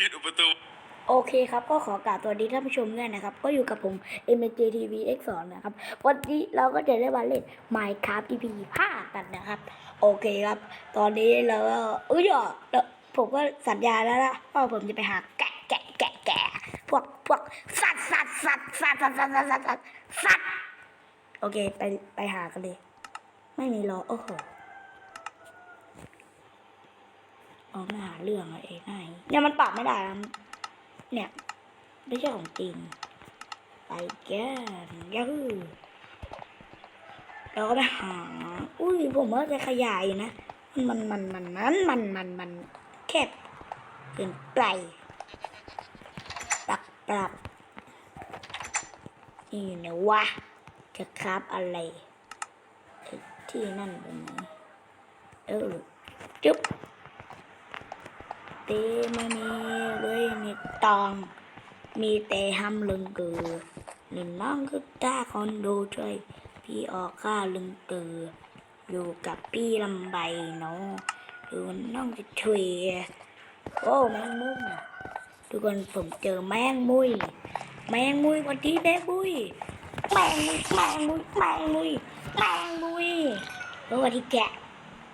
ยืดอุปตูโอเคครับ ก็ขอกราบสวัสดีท่านผู้ชมด้วยนะครับ ก็อยู่กับผม m j TV X2 นะครับ วันนี้เราก็จะได้มาเล่น Minecraft EP 5กันนะครับ โอเคครับ ตอนนี้เราก็เอ้ยอะแล้วผมก็สัญญาแล้วนะว่าผมจะไปหาแกะแกะแกะแกะพวกพวกสัตว์สัตว์สัตว์สัตว์สัตว์สัตว์สัตว์สัตว์สัตว์สัตว์โอเค ไปไปหากันเลย ไม่มีรอโอ้โห ออกมาหาเรื่องอะไรง่ายเนี่ยมันปรับไม่ได้นะเนี่ยไม่ใช่ของจริงไปแกนยัฮูเราก็ไปหา อุ้ยผมว่าจะขยายนะ มันมันมันมันมันมันมันแคบเกินไปปรับปรับนี่นะวะจะคราบอะไร ที่นั่นเป็นไงเออจุ๊บ ตไม่มีเลยนี่ตอง มีแต่ห้ำลึงเกือนี่น้องคือตาคนโดช่วยพี่ออกค่าลึงเกืออยู่กับพี่ลำใบเนาะดูน้องจะช่วยโอ้แมงมุมทุกคนผมเจอแมงมุย แมงมุยวันที่แมงมุยแมงมุยแมงมุยแมงมุยแมงมุยแล้ววันที่แกะ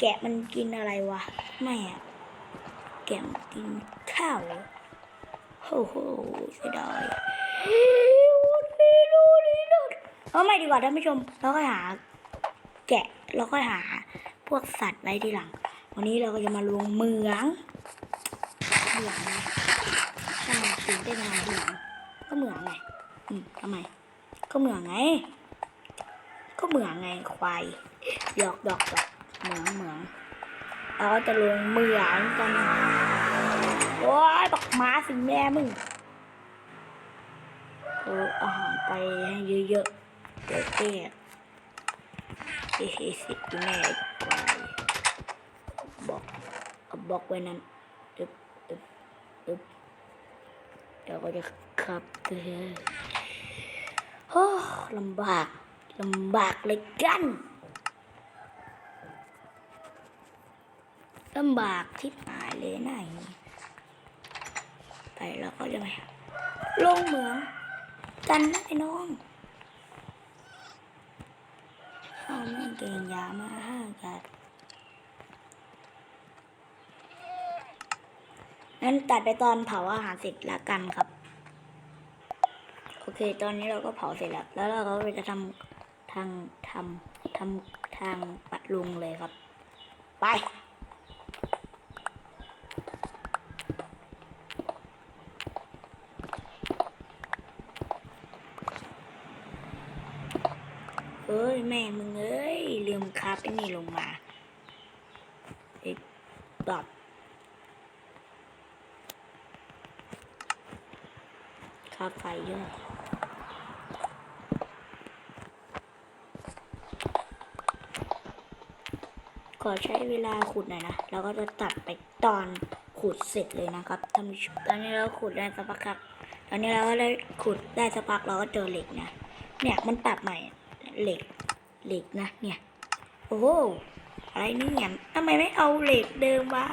แกะมันกินอะไรวะไม่อะ แกมกินข้าวโอ้โหเสียดายเอาไม่ดีกว่าท่านผู้ชม เราก็หาแกะเราก็หาพวกสัตว์ไว้ทีหลัง วันนี้เราก็จะมาลงเมืองเหมืองนะใช่ตื่นเต้นมาทีหลังก็เหมืองไงอืมทำไม ก็เหมืองไง ก็เหมืองไงควายหยอกหยอกหยอกเหมืองเหมือง เราก็จะลงเหมืองกันโอ้ยบักหมาสิแม่มึงเอออาหารไปให้เยอะๆเดี๋ยวแก้เฮ้ยสิแม่ควาบอกบอกไว้นั้นอึบอึบอึบเดี๋ยวก็จะขับเธอโอ้ลำบากลำบากเลยกัน ลำบากที่หายเลยไหนไปแล้วก็จะไปลงเหมือง กันนะไอ้น้องเอาแม่งเก่งยามาห้ากันงั้นตัดไปตอนเผาอาหารเสร็จละกันครับ โอเค ตอนนี้เราก็เผาเสร็จแล้ว แล้วเราก็จะทำทางทำทำทางปัดลุงเลยครับ ไป เอ้ย แม่มึงเอ้ยลืม คาบไอ้นี่ลงมาไอ้ตอบคาบไฟเยอะขอใช้เวลาขุดหน่อยนะแล้วก็จะตัดไปตอนขุดเสร็จเลยนะครับท่านผู้ชมตอนนี้เราขุดได้สักพักครับ ตอนนี้เราก็ได้ขุดได้สักพักเราก็เจอเหล็กนะ เนี่ยมันปรับใหม่เหล็กเหล็กนะ เนี่ย โอ้โหอะไรเนี่ยทำไมไม่เอาเหล็กเดิมวะ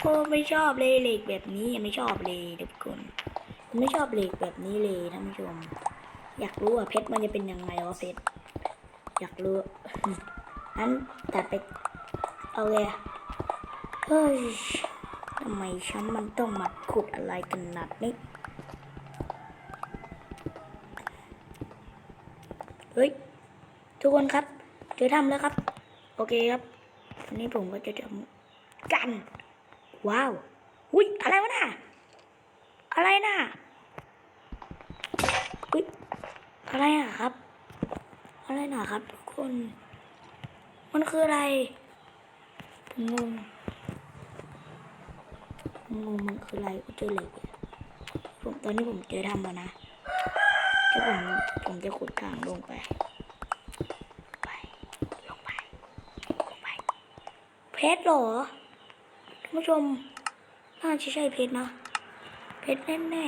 โอ้ไม่ชอบเลยเหล็กแบบนี้ไม่ชอบเลยทุกคนไม่ชอบเหล็กแบบนี้เลยท่านผู้ชม อยากรู้ว่าเพชรมันจะเป็นยังไงวะเพชรอยากรู้นั้นตัดไปเอาเลยเฮ้ยทำไมฉันมันต้องมาขุดอะไรกันหนักนี้เฮ้ย ทุกคนครับเจอทำแล้วครับ โอเคครับวันนี้ผมก็จะทำกัน ว้าว อุ้ยอะไรวะน่ะ อะไรน่ะอุ้ยอะไรอะครับ อะไรน่ะครับทุกคน มันคืออะไรมงงมงงมันคืออะไรเจอเหล็กผมตอนนี้ผมเจอทำแล้วนะเดี๋ยวผมผมจะขุดทางลงไปลงไป เพ ชรหรอท่านผู้ชม น่าจะใช่เพชรนะ เพชรแน่แน่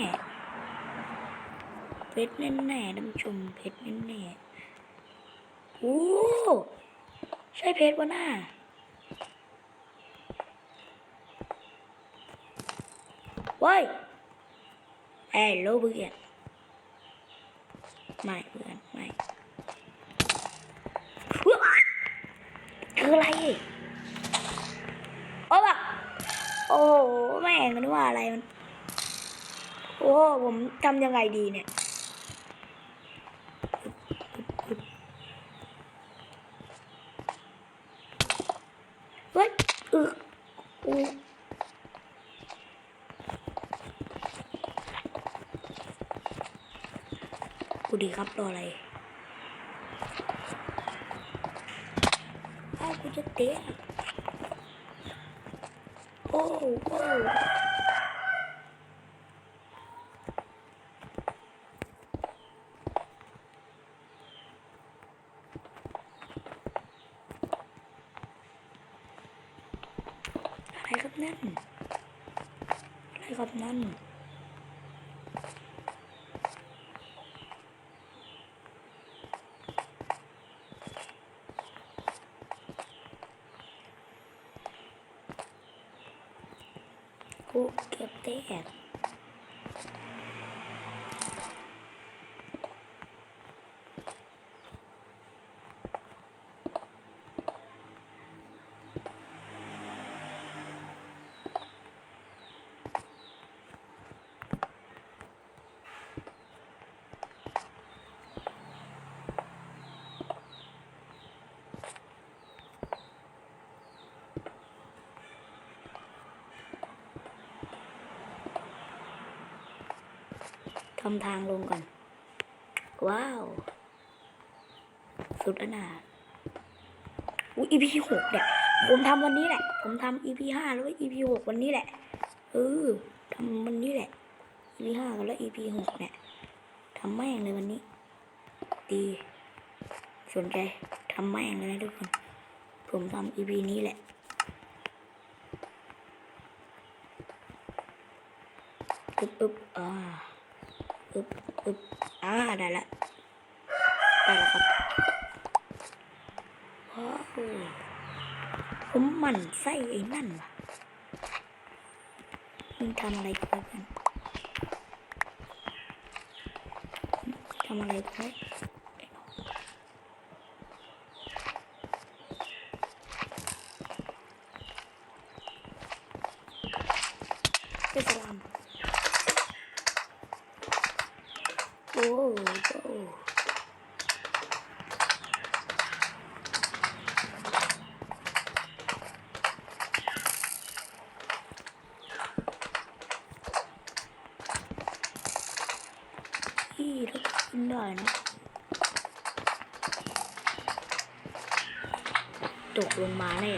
เพชรแน่แน่ท่านผู้ชม เพชรแน่แน่โอ้ใช่เพชรวะหน่าเว้ยเอ้โลเพื่อนไม่เพื่อนไม่คืออะไร โอ้แบบโอ้โหแม่งมันว่าอะไรมัน โอ้ผมทำยังไงดีเนี่ยเฮ้ยอออูกูดีครับรออะไรอ้ากูจะเตะ โอ้โอ้อะไรครับนั่น อะไรครับนั่น กูเก็บแตกทำทางลงก่อน ว้าว สุดอนาถอุ้ย EP หกเนี่ย ผมทำวันนี้แหละ ผมทำ EP ห้าแล้ว EP หกวันนี้แหละ เออทำวันนี้แหละ EP ห้าแล้ว EP หกเนี่ยทำแม่งเลยวันนี้ ดีสนใจทำแม่งเลยนะทุกคน ผมทำ EP นี้แหละอึบอึบอ่า อึบอึบอ่าได้ละได้แล้วครับว้าวผมมันไส้ไอ้นั่นว่ะมึงทำอะไรกูกันทำอะไรกูไว้เป็นสลามโอ้โห ที่ถ้าขึ้น ได้นะตกลงมาแน่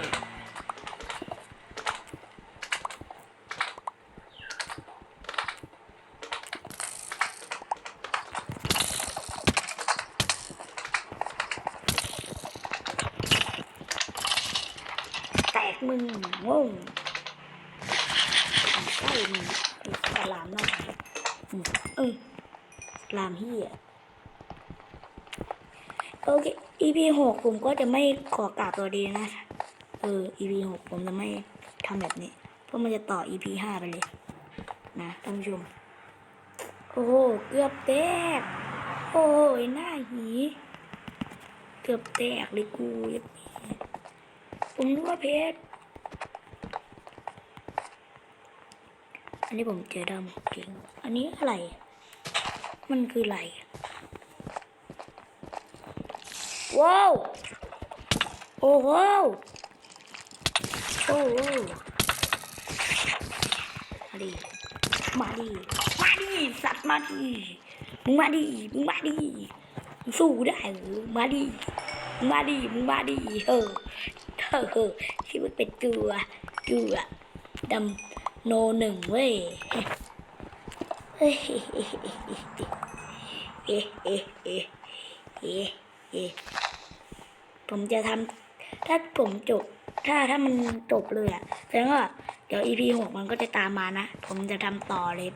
แตกมึงงงใช่มึงไอ้สลามมากอืมเออลามเฮีย โอเค EP หกผมก็จะไม่ขอกราบตัวดีนะ เออ EP หกผมจะไม่ทำแบบนี้ เพราะมันจะต่อ EP ห้าไปเลย นะท่านผู้ชม โอ้โห เกือบแตก โอ้ยหน้าหี เกือบแตกเลยกูยัดแม่ผมนึกว่าเพชร อันนี้ผมเจอดำเก่ง อันนี้อะไร มันคืออะไร ว้าว โอ้โหโอ้โหมาดิ มาดิ มาดิ สัตว์มาดิมึงมาดิมึงมาดิมึงสู้ได้หรือมาดิมึงมาดิมึงมาดิเฮ้อเฮ้อเฮ้อที่มันเป็นตัวตัวดำโนหนึ่งเว้ยเฮ้ยเอ๊ะเอ๊ะเอ๊ะเอ๊ะเอ๊ะ ผมจะทำถ้าผมจบ ถ้าถ้ามันจบเลยอะแสดงว่าเดี๋ยว EP หกมันก็จะตามมานะ ผมจะทำต่อเลย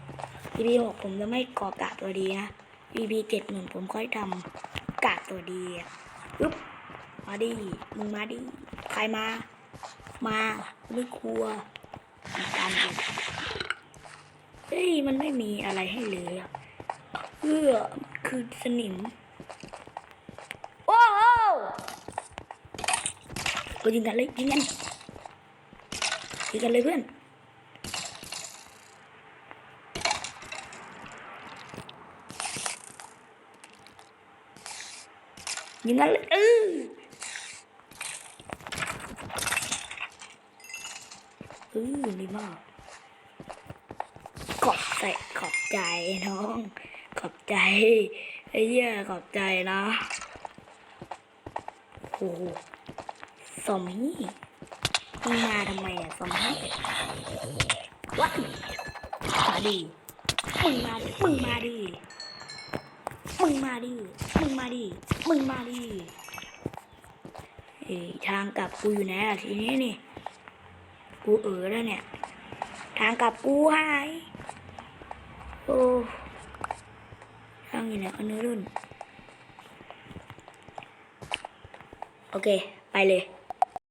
EP หกผมจะไม่ก่อกะตัวดีนะ EP เจ็ดหนึ่งผมค่อยทำกะตัวดีอะปึ๊บมาดิมึงมาดิใครมา มาไม่กลัวมีการเฮ้ยมันไม่มีอะไรให้เลยอะเพื่อคือสนิม โอ้โห เรายิงกันเลยยิงกันยิงกันเลยเพื่อนยิงกันเลยเออเออดีมากขอบใจขอบใจน้อง ขอบใจไอ้เหี้ยขอบใจนะโอ้โห ซอมมี่มึงมาทำไมอะซอมมี่วัดมาดิมึงมาดิมึงมาดิมึงมาดิมึงมาดิมึงมาดิเอ้ยทางกลับกูอยู่ไหนอะทีนี้นี่ กูเออแล้วเนี่ย ทางกลับกูหายโอ้ทางอยู่ไหนอันนี้รุ่น โอเค ไปเลย